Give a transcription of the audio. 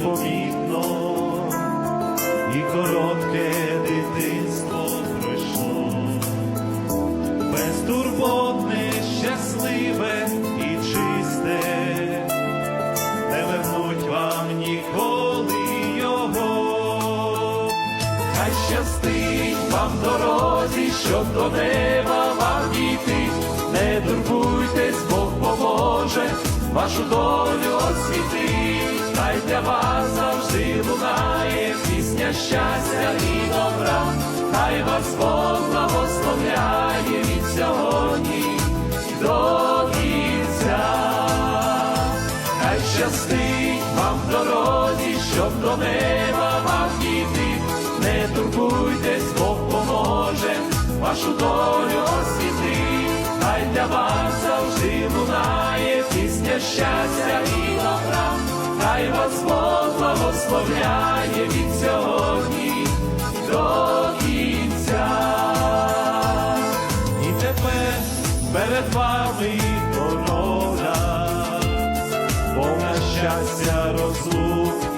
непомітно, і коротке дитинство пройшло, безтурботне, щасливе і чисте, не вернуть вам ніколи його, хай щастить вам дорозі, щоб до неба вам дійти, не турбуйтесь, Бог поможе. Вашу долю освіти, хай для вас щастя і добра, хай вас Бог благословляє від сьогодні до кінця. Хай щастить вам в дорозі, щоб до неба вам дійти. Не турбуйтесь, Бог поможе, вашу долю освітить. Хай для вас завжди лунає пісня щастя і добра. Хай вас Бог благословляє від сьогодні до кінця. І тепер перед вами корона, повна щастя розлук